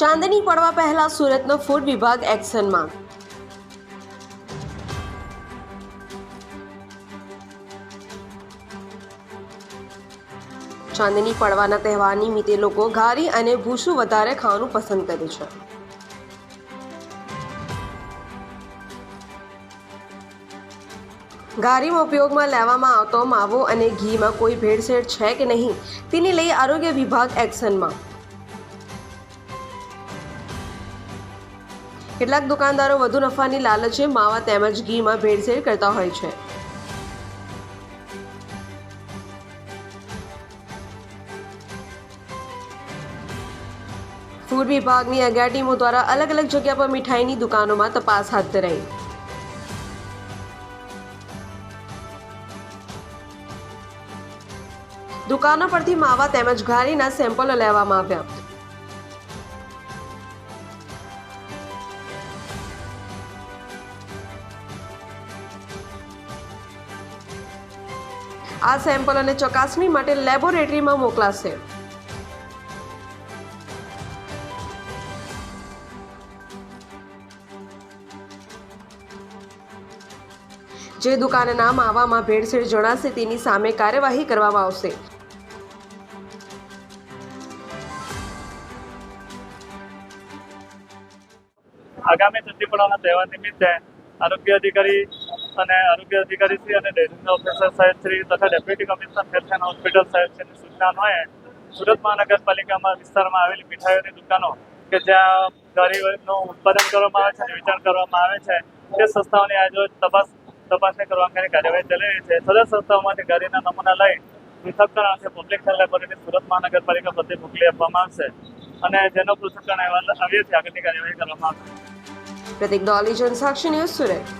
ચાંદની પડવા પહેલા સુરતનો ફૂડ વિભાગ એક્શનમાં. ચાંદની પડવાના તહેવાર નિમિત્તે લોકો ઘારી અને ભૂસું વધારે ખાવાનું પસંદ કરે છે. ઘારીમાં ઉપયોગમાં લેવામાં આવતો માવો અને ઘીમાં કોઈ ભેળસેળ છે કે નહીં, તેને લઈ આરોગ્ય વિભાગ એક્શનમાં. કેટલાક દુકાનદારો વધુ નફાની લાલચે માવા તેમજ ઘીમાં ભેળસેળ કરતા હોય છે. ફૂડ વિભાગની અગિયાર ટીમો દ્વારા અલગ અલગ જગ્યા પર મીઠાઈની દુકાનોમાં તપાસ હાથ ધરાઈ. દુકાનો પરથી માવા તેમજ ઘારીના સેમ્પલો લેવામાં આવ્યા. આ સેમ્પલ અને ચકાસણી માટે લેબોરેટરીમાં મોકલાશે. જે દુકાનના માવામાં ભેળસેળ જણાશે તેની સામે કાર્યવાહી કરવામાં આવશે. આગામી ચંદીપુરાના તહેવાર નિમિત્તે આરોગ્ય અધિકારી અને આરોગ્ય અધિકારી શ્રી અને ડેરીના ઓફિસર સાહેબ શ્રી તથા ડેપ્યુટી કમિશનર હેલ્થ હોસ્પિટલ સાહેબ શ્રીની સૂચના અન્વયે સુરત મહાનગરપાલિકામાં વિસ્તારમાં આવેલી મીઠાઈઓની દુકાનો કે જ્યાં ગરીબનું ઉત્પાદન કરવામાં આવે છે અને વેચાણ કરવામાં આવે છે, તે સંસ્થાઓની આજરોજ તપાસ તપાસણી કરવા અંગેની કાર્યવાહી ચાલી રહી છે. સદર સંસ્થાઓમાંથી ગાડીના નમૂના લઈ પૃથક્કરણ અર્થે પબ્લિક હેલ્થ લેબોરેટરી સુરત મહાનગરપાલિકા પ્રત્યે મોકલી આપવામાં આવશે અને જેનો પૃથક્કરણ અહેવાલ આવ્યો છે, આગળની કાર્યવાહી કરવામાં આવશે. પ્રતિક દોલી જનસાક્ષી ન્યૂઝ સુરત.